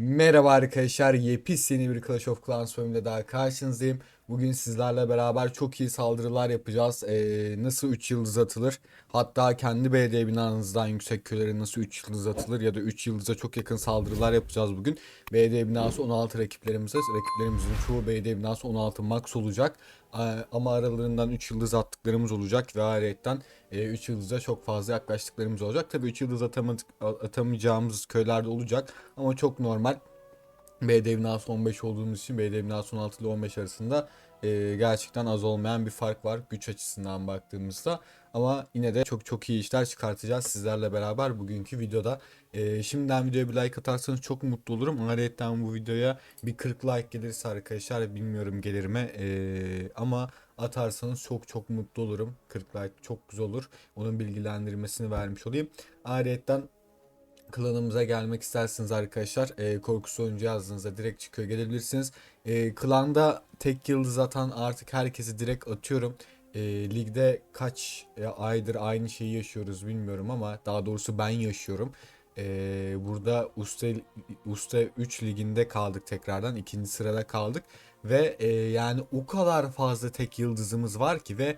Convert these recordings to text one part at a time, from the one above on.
Merhaba arkadaşlar, yepyeni bir Clash of Clans bölümünde daha karşınızdayım. Bugün sizlerle beraber çok iyi saldırılar yapacağız. Ee, nasıl 3 yıldız atılır? Hatta kendi belediye binanızdan yüksek köylere nasıl 3 yıldız atılır ya da 3 yıldıza çok yakın saldırılar yapacağız bugün. Belediye binası 16 rakiplerimize, rakiplerimizin çoğu belediye binası 16 max olacak. Ee, ama aralarından 3 yıldız attıklarımız olacak ve ayrıyetten 3 yıldıza çok fazla yaklaştıklarımız olacak. Tabii 3 yıldız atamadık, atamayacağımız köylerde olacak ama çok normal. BD binası 15 olduğumuz için BD binası 16 ile 15 arasında e, gerçekten az olmayan bir fark var güç açısından baktığımızda. Ama yine de çok çok iyi işler çıkartacağız sizlerle beraber bugünkü videoda. E, şimdiden videoya bir like atarsanız çok mutlu olurum. Ayrıca bu videoya bir 40 like gelirse arkadaşlar bilmiyorum gelir mi e, ama atarsanız çok çok mutlu olurum. 40 like çok güzel olur. Onun bilgilendirmesini vermiş olayım. Ayrıca klanımıza gelmek isterseniz arkadaşlar e, korkusu oyuncu yazdığınızda direkt çıkıyor gelebilirsiniz. E, klanda tek yıldız atan artık herkesi direkt atıyorum. E, ligde kaç e, aydır aynı şeyi yaşıyoruz bilmiyorum ama daha doğrusu ben yaşıyorum. E, burada Usta, Usta 3 liginde kaldık tekrardan ikinci sırada kaldık. Ve e, yani o kadar fazla tek yıldızımız var ki ve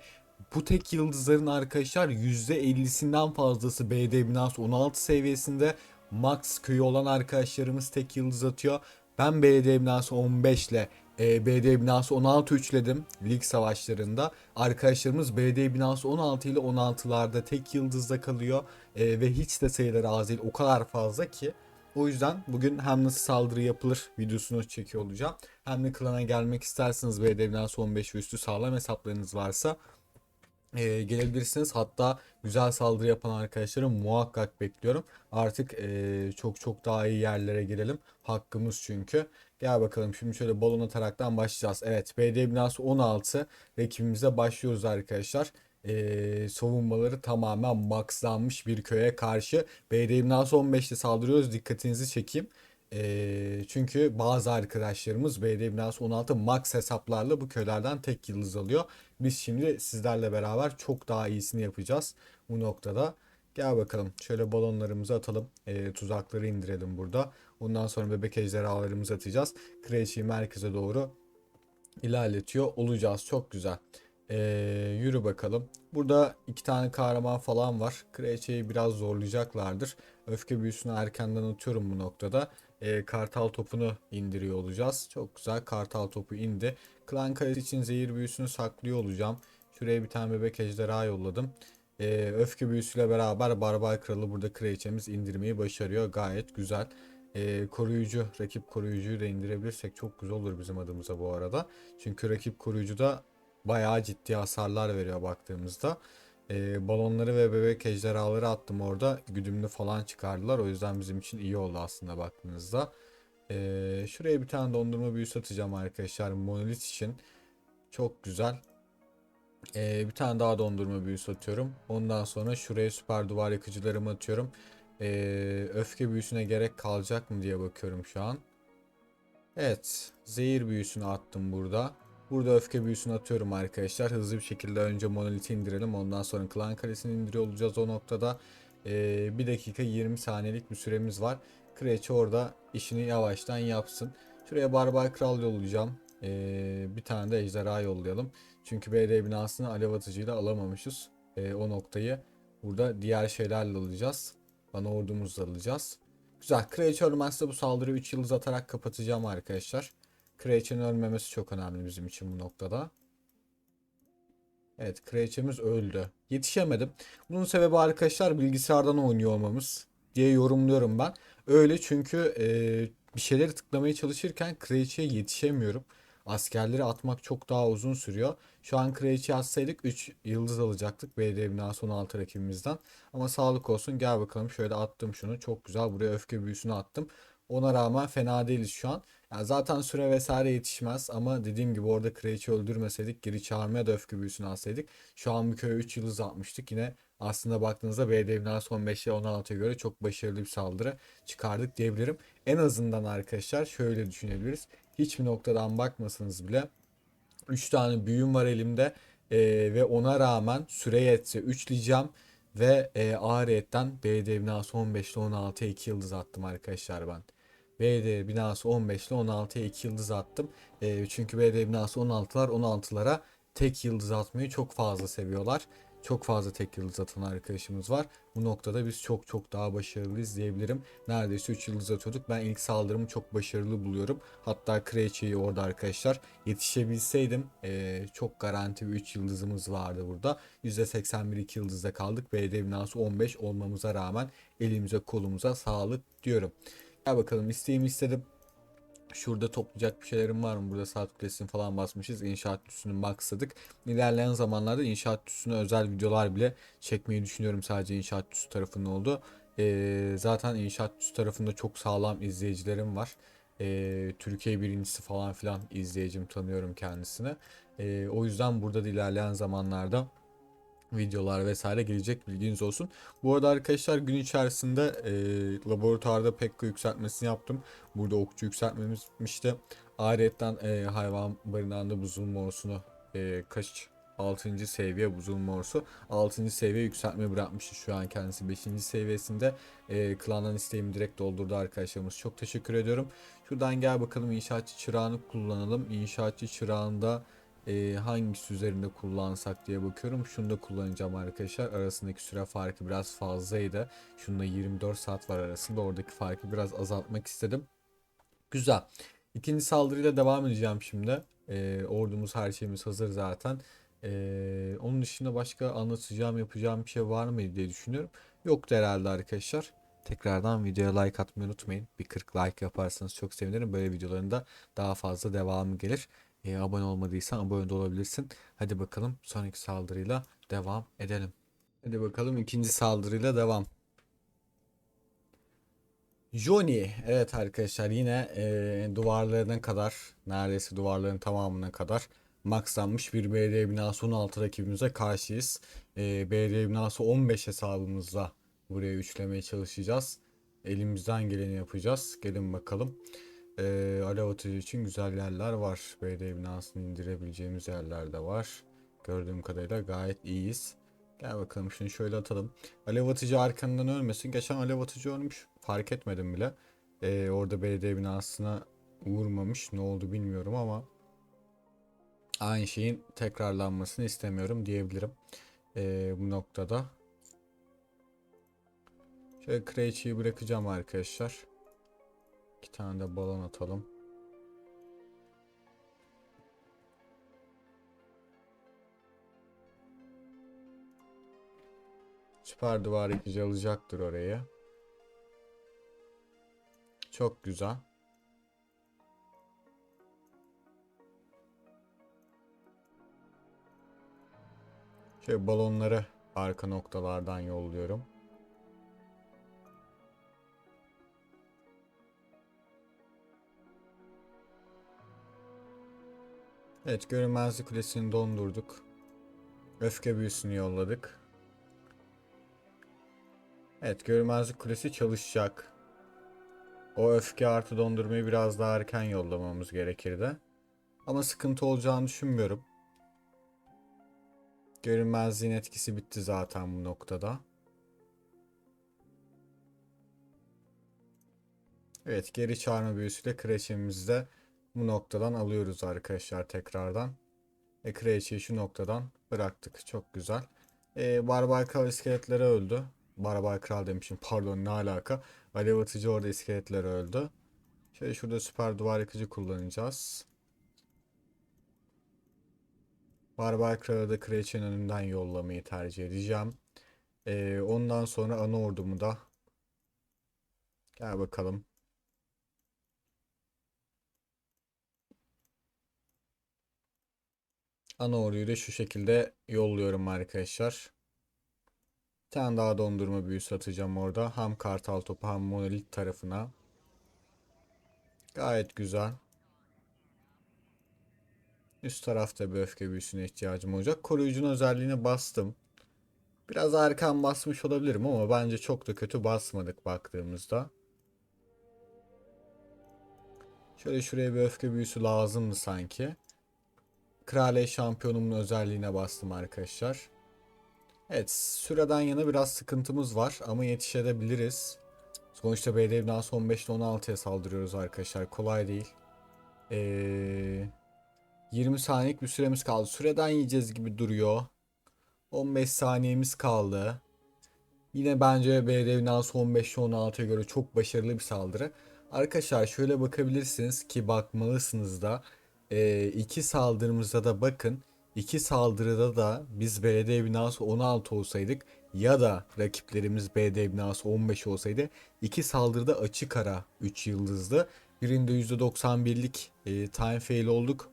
bu tek yıldızların arkadaşlar %50'sinden fazlası BD binası 16 seviyesinde. Max köyü olan arkadaşlarımız tek yıldız atıyor. Ben BD binası 15 ile e, BD binası 16 üçledim lig savaşlarında. Arkadaşlarımız BD binası 16 ile 16'larda tek yıldızda kalıyor. E, ve hiç de sayıları az değil. O kadar fazla ki. O yüzden bugün hem nasıl saldırı yapılır videosunu çekiyor olacağım. Hem de klana gelmek isterseniz BD binası 15 ve üstü sağlam hesaplarınız varsa e, gelebilirsiniz. Hatta güzel saldırı yapan arkadaşları muhakkak bekliyorum. Artık e, çok çok daha iyi yerlere gelelim. Hakkımız çünkü. Gel bakalım şimdi şöyle balon ataraktan başlayacağız. Evet BD binası 16 rakibimize başlıyoruz arkadaşlar. E, savunmaları tamamen maxlanmış bir köye karşı. BD binası 15'te saldırıyoruz. Dikkatinizi çekeyim. E, çünkü bazı arkadaşlarımız BD binası 16 max hesaplarla bu köylerden tek yıldız alıyor. Biz şimdi sizlerle beraber çok daha iyisini yapacağız bu noktada. Gel bakalım şöyle balonlarımızı atalım. E, tuzakları indirelim burada. Ondan sonra bebek ejderhalarımızı atacağız. Kraliçeyi merkeze doğru ilerletiyor olacağız. Çok güzel. E, yürü bakalım. Burada iki tane kahraman falan var. Kraliçeyi biraz zorlayacaklardır. Öfke büyüsünü erkenden atıyorum bu noktada. E, kartal topunu indiriyor olacağız. Çok güzel. Kartal topu indi. Klan kalesi için zehir büyüsünü saklıyor olacağım. Şuraya bir tane bebek ejderha yolladım. Ee, öfke büyüsüyle beraber Barbar Kralı burada kraliçemiz indirmeyi başarıyor. Gayet güzel. Ee, koruyucu, rakip koruyucuyu da indirebilirsek çok güzel olur bizim adımıza bu arada. Çünkü rakip koruyucu da bayağı ciddi hasarlar veriyor baktığımızda. Ee, balonları ve bebek ejderhaları attım orada. Güdümlü falan çıkardılar. O yüzden bizim için iyi oldu aslında baktığınızda. Ee, şuraya bir tane dondurma büyüsü atacağım arkadaşlar. Monolit için. Çok güzel. Ee, bir tane daha dondurma büyüsü atıyorum. Ondan sonra şuraya süper duvar yakıcılarımı atıyorum. Ee, öfke büyüsüne gerek kalacak mı diye bakıyorum şu an. Evet. Zehir büyüsünü attım burada. Burada öfke büyüsünü atıyorum arkadaşlar. Hızlı bir şekilde önce monoliti indirelim. Ondan sonra klan kalesini indiriyor olacağız o noktada. Ee, 1 dakika 20 saniyelik bir süremiz var. Kraliçe orada işini yavaştan yapsın. Şuraya barbar kral yollayacağım. Ee, bir tane de ejderha yollayalım. Çünkü BD binasını alev atıcıyla alamamışız. Ee, o noktayı burada diğer şeylerle alacağız. Bana ordumuzla alacağız. Güzel. Kraliçe ölmezse bu saldırıyı 3 yıldız atarak kapatacağım arkadaşlar. Kraliçenin ölmemesi çok önemli bizim için bu noktada. Evet kraliçemiz öldü. Yetişemedim. Bunun sebebi arkadaşlar bilgisayardan oynuyor olmamız diye yorumluyorum ben. Öyle çünkü e, bir şeyleri tıklamaya çalışırken kraliçeye yetişemiyorum. Askerleri atmak çok daha uzun sürüyor. Şu an kraliçe atsaydık 3 yıldız alacaktık BD binası 16 rakibimizden. Ama sağlık olsun gel bakalım şöyle attım şunu. Çok güzel buraya öfke büyüsünü attım. Ona rağmen fena değiliz şu an. Yani zaten süre vesaire yetişmez ama dediğim gibi orada kraliçe öldürmeseydik geri çağırmaya da öfke büyüsünü alsaydık. Şu an bir köye 3 yıldız atmıştık. Yine aslında baktığınızda BD binası 15 ile 16'ya göre çok başarılı bir saldırı çıkardık diyebilirim. En azından arkadaşlar şöyle düşünebiliriz. Hiçbir noktadan bakmasanız bile 3 tane büyüm var elimde ee, ve ona rağmen süre yetse 3 diyeceğim ve e, ağriyetten BD binası 15 ile 16'ya 2 yıldız attım arkadaşlar ben. BD binası 15 ile 16'ya 2 yıldız attım. Ee, çünkü BD binası 16'lar 16'lara tek yıldız atmayı çok fazla seviyorlar. Çok fazla tek yıldız atan arkadaşımız var. Bu noktada biz çok çok daha başarılıyız diyebilirim. Neredeyse 3 yıldız atıyorduk. Ben ilk saldırımı çok başarılı buluyorum. Hatta Kraliçeyi orada arkadaşlar yetişebilseydim eee, çok garanti bir 3 yıldızımız vardı burada. %81 2 yıldızda kaldık. BD binası 15 olmamıza rağmen elimize kolumuza sağlık diyorum. Gel bakalım isteğimi istedim. Şurada toplayacak bir şeylerim var mı? Burada saat kulesini falan basmışız. İnşaat üstünü maksadık. İlerleyen zamanlarda inşaat üstüne özel videolar bile çekmeyi düşünüyorum. Sadece inşaat üstü tarafının oldu. Ee, zaten inşaat üstü tarafında çok sağlam izleyicilerim var. Ee, Türkiye birincisi falan filan izleyicim tanıyorum kendisini. Ee, o yüzden burada da ilerleyen zamanlarda videolar vesaire gelecek bilginiz olsun. Bu arada arkadaşlar gün içerisinde e, laboratuvarda Pekka yükseltmesini yaptım. Burada okçu yükseltmemişti. Ayrıca e, hayvan barınağında buzul morsunu e, kaç 6. seviye buzul morsu 6. seviye yükseltme bırakmıştı şu an kendisi 5. seviyesinde e, klandan isteğimi direkt doldurdu arkadaşlarımız çok teşekkür ediyorum şuradan gel bakalım inşaatçı çırağını kullanalım inşaatçı çırağında e, hangisi üzerinde kullansak diye bakıyorum. Şunu da kullanacağım arkadaşlar. Arasındaki süre farkı biraz fazlaydı. Şunda 24 saat var arasında. Oradaki farkı biraz azaltmak istedim. Güzel. İkinci saldırıyla devam edeceğim şimdi. E, ordumuz her şeyimiz hazır zaten. E, onun dışında başka anlatacağım yapacağım bir şey var mı diye düşünüyorum. Yoktu herhalde arkadaşlar. Tekrardan videoya like atmayı unutmayın. Bir 40 like yaparsanız çok sevinirim. Böyle videoların da daha fazla devamı gelir. E, abone olmadıysan abone de olabilirsin. Hadi bakalım sonraki saldırıyla devam edelim. Hadi bakalım ikinci saldırıyla devam. Johnny. Evet arkadaşlar yine e, duvarlarına kadar neredeyse duvarların tamamına kadar maxlanmış bir BD binası 16 rakibimize karşıyız. E, BD binası 15 hesabımızla buraya üçlemeye çalışacağız. Elimizden geleni yapacağız. Gelin bakalım. E, alev atıcı için güzel yerler var. BD binasını indirebileceğimiz yerler de var. Gördüğüm kadarıyla gayet iyiyiz. Gel bakalım şunu şöyle atalım. Alev atıcı arkandan ölmesin. Geçen alev atıcı ölmüş. Fark etmedim bile. Ee, orada belediye binasına vurmamış. Ne oldu bilmiyorum ama aynı şeyin tekrarlanmasını istemiyorum diyebilirim. Ee, bu noktada. Şöyle Kraliçeyi bırakacağım arkadaşlar. İki tane de balon atalım. Süper duvar yıkıcı alacaktır orayı. Çok güzel. Şöyle balonları arka noktalardan yolluyorum. Evet görünmezlik kulesini dondurduk. Öfke büyüsünü yolladık. Evet görünmezlik kulesi çalışacak. O öfke artı dondurmayı biraz daha erken yollamamız gerekirdi. Ama sıkıntı olacağını düşünmüyorum. Görünmezliğin etkisi bitti zaten bu noktada. Evet geri çağırma büyüsüyle kreşimizi de bu noktadan alıyoruz arkadaşlar tekrardan. Ve kreşeyi şu noktadan bıraktık. Çok güzel. Ee, barbar kral iskeletleri öldü. Barbar kral demişim pardon ne alaka. Alev atıcı orada iskeletler öldü. Şöyle şurada süper duvar yıkıcı kullanacağız. Barbar kralı da kraliçenin önünden yollamayı tercih edeceğim. Ee, ondan sonra ana ordumu da gel bakalım. Ana orduyu da şu şekilde yolluyorum arkadaşlar. Bir tane daha dondurma büyüsü atacağım orada. Hem kartal topu hem monolit tarafına. Gayet güzel. Üst tarafta bir öfke büyüsüne ihtiyacım olacak. Koruyucunun özelliğine bastım. Biraz erken basmış olabilirim ama bence çok da kötü basmadık baktığımızda. Şöyle şuraya bir öfke büyüsü lazımdı sanki. Kraliye şampiyonumun özelliğine bastım arkadaşlar. Evet süreden yana biraz sıkıntımız var ama yetişebiliriz. Sonuçta BD binası 15 ile 16'ya saldırıyoruz arkadaşlar. Kolay değil. Ee, 20 saniyelik bir süremiz kaldı. Süreden yiyeceğiz gibi duruyor. 15 saniyemiz kaldı. Yine bence BD binası 15 ile 16'ya göre çok başarılı bir saldırı. Arkadaşlar şöyle bakabilirsiniz ki bakmalısınız da e, iki saldırımızda da bakın iki saldırıda da biz belediye binası 16 olsaydık ya da rakiplerimiz belediye binası 15 olsaydı iki saldırıda açık ara 3 yıldızlı. Birinde %91'lik e, time fail olduk.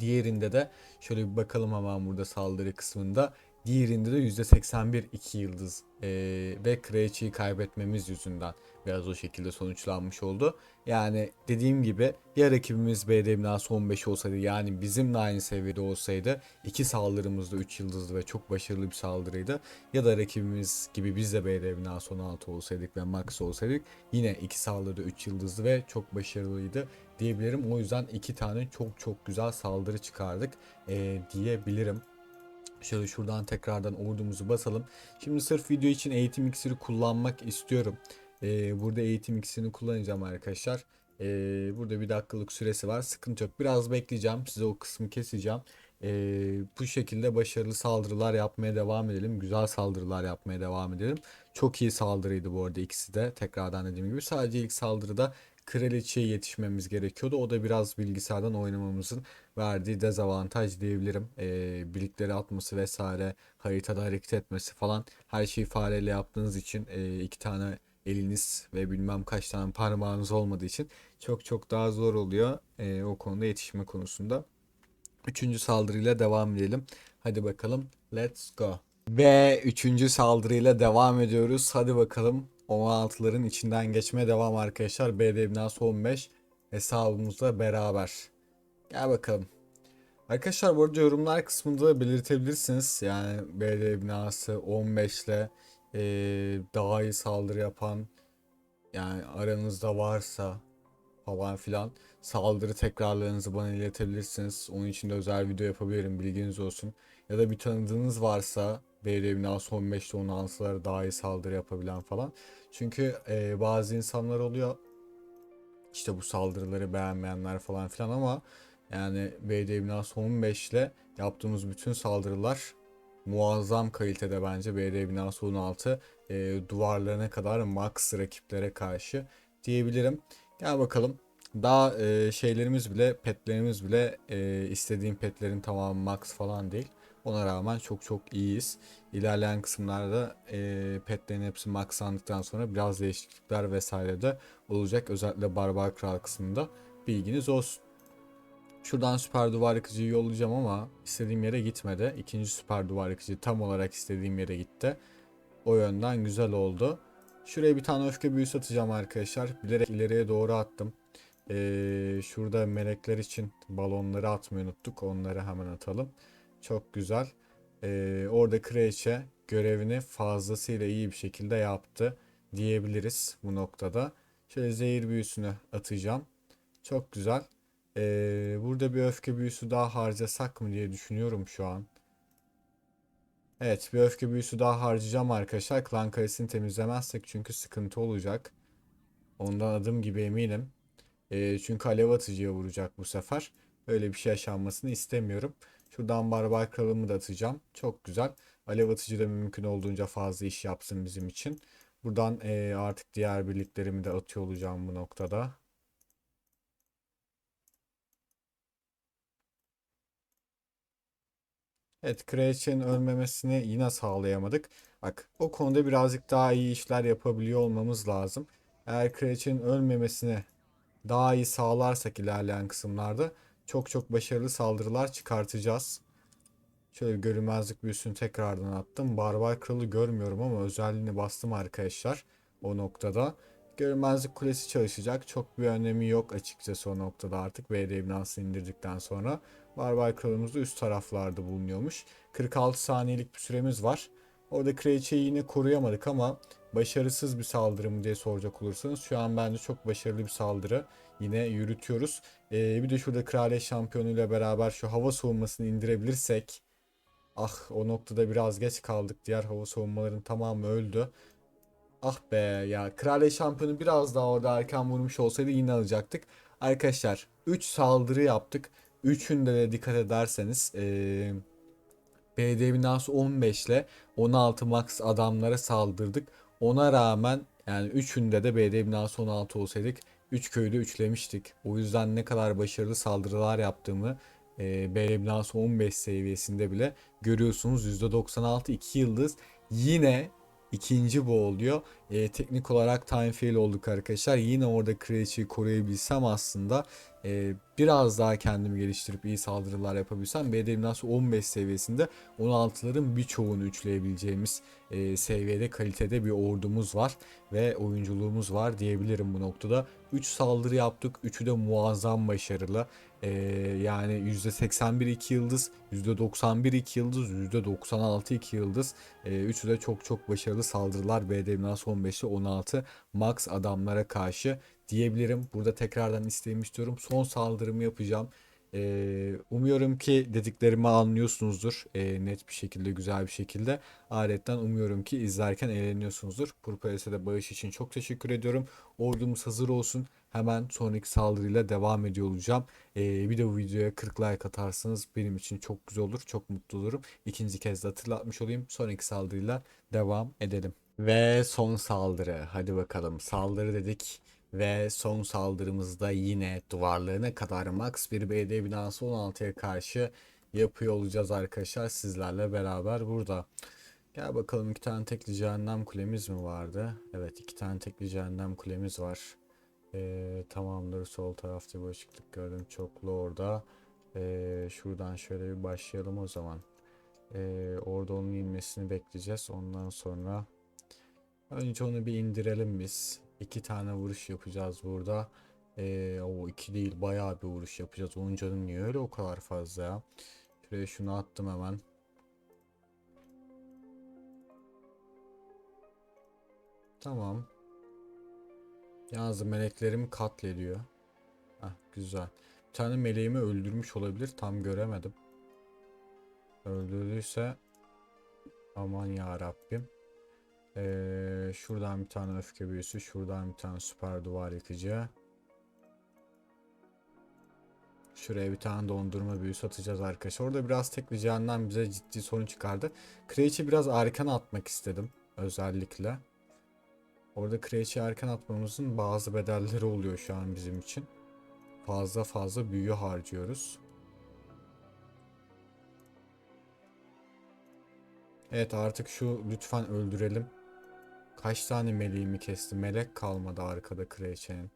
Diğerinde de şöyle bir bakalım hemen burada saldırı kısmında. Diğerinde de %81 2 yıldız e, ve kraliçeyi kaybetmemiz yüzünden biraz o şekilde sonuçlanmış oldu. Yani dediğim gibi ya rakibimiz BD binası 15 olsaydı yani bizimle aynı seviyede olsaydı iki saldırımız da 3 yıldızlı ve çok başarılı bir saldırıydı. Ya da rakibimiz gibi biz de BD binası 16 olsaydık ve max olsaydık yine iki saldırıda 3 yıldızlı ve çok başarılıydı diyebilirim. O yüzden iki tane çok çok güzel saldırı çıkardık e, diyebilirim. Şöyle şuradan tekrardan ordumuzu basalım. Şimdi sırf video için eğitim iksiri kullanmak istiyorum. Ee, burada eğitim iksirini kullanacağım arkadaşlar. Ee, burada bir dakikalık süresi var. Sıkıntı yok. Biraz bekleyeceğim. Size o kısmı keseceğim. Ee, bu şekilde başarılı saldırılar yapmaya devam edelim. Güzel saldırılar yapmaya devam edelim. Çok iyi saldırıydı bu arada ikisi de. Tekrardan dediğim gibi. Sadece ilk saldırıda kraliçeye yetişmemiz gerekiyordu. O da biraz bilgisayardan oynamamızın verdiği dezavantaj diyebilirim. Ee, birlikleri atması vesaire, haritada hareket etmesi falan her şeyi fareyle yaptığınız için e, iki tane eliniz ve bilmem kaç tane parmağınız olmadığı için çok çok daha zor oluyor e, o konuda yetişme konusunda. Üçüncü saldırıyla devam edelim. Hadi bakalım. Let's go. Ve üçüncü saldırıyla devam ediyoruz. Hadi bakalım. 16'ların içinden geçmeye devam arkadaşlar. BD binası 15 hesabımızla beraber. Gel bakalım. Arkadaşlar bu arada yorumlar kısmında da belirtebilirsiniz. Yani BD binası 15 ile e, daha iyi saldırı yapan yani aranızda varsa falan filan saldırı tekrarlarınızı bana iletebilirsiniz. Onun için de özel video yapabilirim bilginiz olsun. Ya da bir tanıdığınız varsa BD binası 15 ile 16'lara daha iyi saldırı yapabilen falan. Çünkü e, bazı insanlar oluyor işte bu saldırıları beğenmeyenler falan filan ama yani BD binası 15 ile yaptığımız bütün saldırılar muazzam kalitede bence BD binası 16 e, duvarlarına kadar max rakiplere karşı diyebilirim. Gel bakalım. Daha e, şeylerimiz bile petlerimiz bile e, istediğim petlerin tamamı max falan değil. Ona rağmen çok çok iyiyiz. İlerleyen kısımlarda e, petlerin hepsi maxlandıktan sonra biraz değişiklikler vesaire de olacak. Özellikle Barbar Kral kısmında bilginiz olsun. Şuradan süper duvar yıkıcıyı yollayacağım ama istediğim yere gitmedi. İkinci süper duvar yıkıcı tam olarak istediğim yere gitti. O yönden güzel oldu. Şuraya bir tane öfke büyüsü atacağım arkadaşlar. Bilerek ileriye doğru attım. Ee, şurada melekler için balonları atmayı unuttuk. Onları hemen atalım. Çok güzel. Ee, orada kraliçe görevini fazlasıyla iyi bir şekilde yaptı diyebiliriz bu noktada. Şöyle zehir büyüsünü atacağım. Çok güzel. Ee, burada bir öfke büyüsü daha harcasak mı diye düşünüyorum şu an. Evet bir öfke büyüsü daha harcayacağım arkadaşlar. Klan kalesini temizlemezsek çünkü sıkıntı olacak. Ondan adım gibi eminim. Ee, çünkü alev atıcıya vuracak bu sefer. Öyle bir şey yaşanmasını istemiyorum. Şuradan barbar kralımı da atacağım. Çok güzel. Alev atıcı da mümkün olduğunca fazla iş yapsın bizim için. Buradan e, artık diğer birliklerimi de atıyor olacağım bu noktada. Evet, Kraliçenin ölmemesini yine sağlayamadık. Bak, o konuda birazcık daha iyi işler yapabiliyor olmamız lazım. Eğer Kraliçenin ölmemesini daha iyi sağlarsak ilerleyen kısımlarda çok çok başarılı saldırılar çıkartacağız. Şöyle görünmezlik büyüsünü tekrardan attım. Barbar kralı görmüyorum ama özelliğini bastım arkadaşlar o noktada. Görünmezlik kulesi çalışacak. Çok bir önemi yok açıkçası o noktada artık BD binasını indirdikten sonra. Barbar kralımız da üst taraflarda bulunuyormuş. 46 saniyelik bir süremiz var. Orada kraliçeyi yine koruyamadık ama başarısız bir saldırı mı diye soracak olursanız şu an bence çok başarılı bir saldırı yine yürütüyoruz. Ee, bir de şurada kraliyet şampiyonuyla beraber şu hava savunmasını indirebilirsek ah o noktada biraz geç kaldık. Diğer hava savunmaların tamamı öldü. Ah be ya Kraliyet şampiyonu biraz daha orada erken vurmuş olsaydı yine alacaktık. Arkadaşlar 3 saldırı yaptık. Üçünde de dikkat ederseniz eee BD binası 15 ile 16 max adamlara saldırdık. Ona rağmen yani üçünde de BD binası 16 olsaydık 3 köyü de üçlemiştik. O yüzden ne kadar başarılı saldırılar yaptığımı e, binası 15 seviyesinde bile görüyorsunuz. %96 2 yıldız yine ikinci bu oluyor. E, teknik olarak time fail olduk arkadaşlar. Yine orada Kraliçeyi koruyabilsem aslında e, biraz daha kendimi geliştirip iyi saldırılar yapabilsem BD nasıl 15 seviyesinde 16'ların birçoğunu üçleyebileceğimiz e, seviyede kalitede bir ordumuz var ve oyunculuğumuz var diyebilirim bu noktada. 3 saldırı yaptık. 3'ü de muazzam başarılı. E, yani %81 2 yıldız, %91 2 yıldız, %96 2 yıldız. E, üçü de çok çok başarılı saldırılar BD nasıl 15 ile 16 max adamlara karşı diyebilirim. Burada tekrardan isteğimi istiyorum. Son saldırımı yapacağım. Ee, umuyorum ki dediklerimi anlıyorsunuzdur. Ee, net bir şekilde, güzel bir şekilde. Ayrıca umuyorum ki izlerken eğleniyorsunuzdur. Purpales'e de bağış için çok teşekkür ediyorum. Ordumuz hazır olsun. Hemen sonraki saldırıyla devam ediyor olacağım. Ee, bir de bu videoya 40 like atarsanız benim için çok güzel olur. Çok mutlu olurum. İkinci kez de hatırlatmış olayım. Sonraki saldırıyla devam edelim. Ve son saldırı. Hadi bakalım. Saldırı dedik. Ve son saldırımızda yine duvarlarına kadar max bir BD binası 16'ya karşı yapıyor olacağız arkadaşlar sizlerle beraber burada. Gel bakalım iki tane tekli cehennem kulemiz mi vardı? Evet iki tane tekli cehennem kulemiz var. Ee, tamamdır sol tarafta bir açıklık gördüm çoklu orada. Ee, şuradan şöyle bir başlayalım o zaman. Ee, orada onun inmesini bekleyeceğiz. Ondan sonra önce onu bir indirelim biz. İki tane vuruş yapacağız burada. Ee, o iki değil bayağı bir vuruş yapacağız. Onun canı niye öyle o kadar fazla ya? Şuraya şunu attım hemen. Tamam. Yalnız meleklerim katlediyor. Heh, güzel. Bir tane meleğimi öldürmüş olabilir. Tam göremedim. Öldürdüyse aman ya Rabbim. Ee, şuradan bir tane öfke büyüsü, şuradan bir tane süper duvar yıkıcı. Şuraya bir tane dondurma büyüsü atacağız arkadaşlar. Orada biraz tekli cehennem bize ciddi sorun çıkardı. Kreç'i biraz erken atmak istedim özellikle. Orada Kreç'i erken atmamızın bazı bedelleri oluyor şu an bizim için. Fazla fazla büyü harcıyoruz. Evet artık şu lütfen öldürelim. Kaç tane meleğimi kesti? Melek kalmadı arkada Kraliçenin.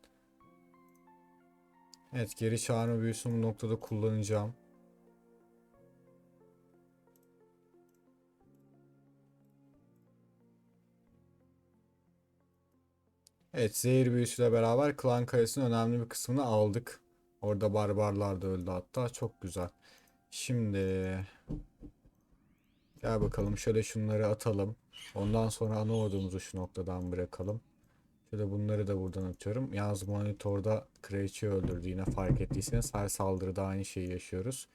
Evet geri çağırma büyüsünü bu noktada kullanacağım. Evet zehir büyüsüyle beraber klan kalesinin önemli bir kısmını aldık. Orada barbarlar da öldü hatta. Çok güzel. Şimdi gel bakalım şöyle şunları atalım. Ondan sonra ana ordumuzu şu noktadan bırakalım. Şöyle bunları da buradan atıyorum. Yalnız monitorda Kraliçeyi öldürdü fark ettiyseniz her saldırıda aynı şeyi yaşıyoruz.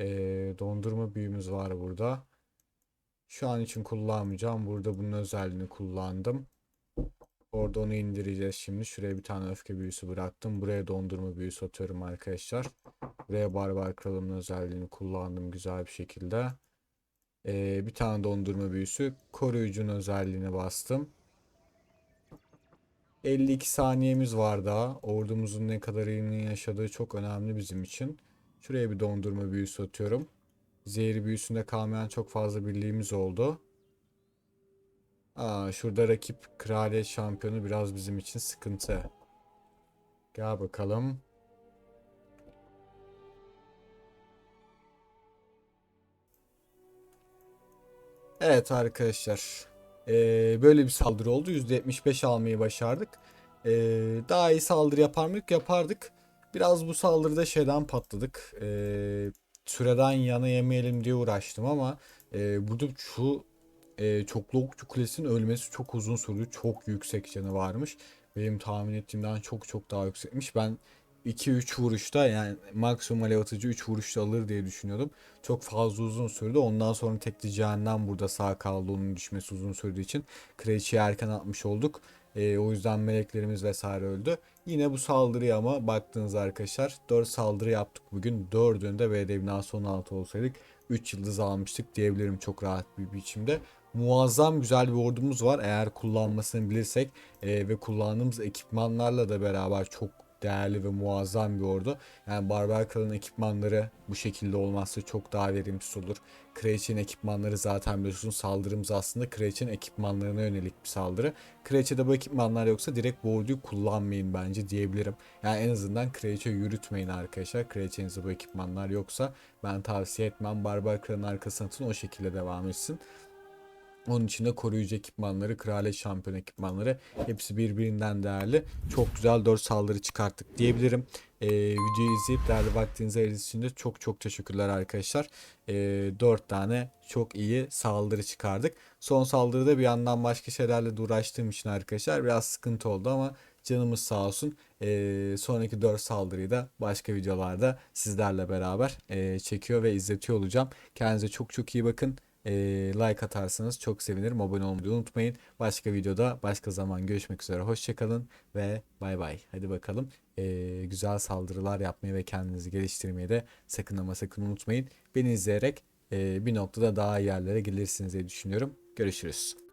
Ee, dondurma büyümüz var burada. Şu an için kullanmayacağım. Burada bunun özelliğini kullandım. Orada onu indireceğiz şimdi. Şuraya bir tane öfke büyüsü bıraktım. Buraya dondurma büyüsü atıyorum arkadaşlar. Buraya barbar kralımın özelliğini kullandım güzel bir şekilde. Ee, bir tane dondurma büyüsü. Koruyucunun özelliğine bastım. 52 saniyemiz var daha. Ordumuzun ne kadar iyiliğini yaşadığı çok önemli bizim için. Şuraya bir dondurma büyüsü atıyorum. Zehir büyüsünde kalmayan çok fazla birliğimiz oldu. Aa, şurada rakip kraliyet şampiyonu biraz bizim için sıkıntı. Gel bakalım. Evet arkadaşlar. Ee, böyle bir saldırı oldu. %75 almayı başardık. Ee, daha iyi saldırı yapar mıydık? Yapardık. Biraz bu saldırıda şeyden patladık. Ee, süreden yana yemeyelim diye uğraştım ama e, burada şu e, çoklu okçu kulesinin ölmesi çok uzun sürdü. Çok yüksek canı varmış. Benim tahmin ettiğimden çok çok daha yüksekmiş. Ben 2-3 vuruşta yani maksimum alev atıcı 3 vuruşta alır diye düşünüyordum. Çok fazla uzun sürdü. Ondan sonra tekli cehennem burada sağ kaldı. Onun düşmesi uzun sürdüğü için. Kraliçeyi erken atmış olduk. Ee, o yüzden meleklerimiz vesaire öldü. Yine bu saldırıya ama baktığınız arkadaşlar 4 saldırı yaptık bugün. 4'ünde BD binası 16 olsaydık 3 yıldız almıştık diyebilirim çok rahat bir biçimde. Muazzam güzel bir ordumuz var eğer kullanmasını bilirsek e, ve kullandığımız ekipmanlarla da beraber çok değerli ve muazzam bir ordu. Yani Barbar Kral'ın ekipmanları bu şekilde olmazsa çok daha verimsiz olur. Kraliçenin ekipmanları zaten biliyorsunuz saldırımız aslında Kraliçenin ekipmanlarına yönelik bir saldırı. Kraliçe'de bu ekipmanlar yoksa direkt bu orduyu kullanmayın bence diyebilirim. Yani en azından Kraliçe yürütmeyin arkadaşlar. Kraliçenizde bu ekipmanlar yoksa ben tavsiye etmem. Barbar Kral'ın arkasına atın o şekilde devam etsin. Onun içinde koruyucu ekipmanları, kraliyet şampiyon ekipmanları hepsi birbirinden değerli. Çok güzel 4 saldırı çıkarttık diyebilirim. Ee, videoyu izleyip değerli vaktinizi ayırdığınız için de çok çok teşekkürler arkadaşlar. Ee, 4 tane çok iyi saldırı çıkardık. Son saldırıda bir yandan başka şeylerle de uğraştığım için arkadaşlar biraz sıkıntı oldu ama canımız sağ olsun. Ee, sonraki 4 saldırıyı da başka videolarda sizlerle beraber e, çekiyor ve izletiyor olacağım. Kendinize çok çok iyi bakın. Ee, like atarsanız çok sevinirim. Abone olmayı unutmayın. Başka videoda başka zaman görüşmek üzere. Hoşçakalın ve bay bay. Hadi bakalım. Ee, güzel saldırılar yapmayı ve kendinizi geliştirmeyi de sakın ama sakın unutmayın. Beni izleyerek e, bir noktada daha iyi yerlere gelirsiniz diye düşünüyorum. Görüşürüz.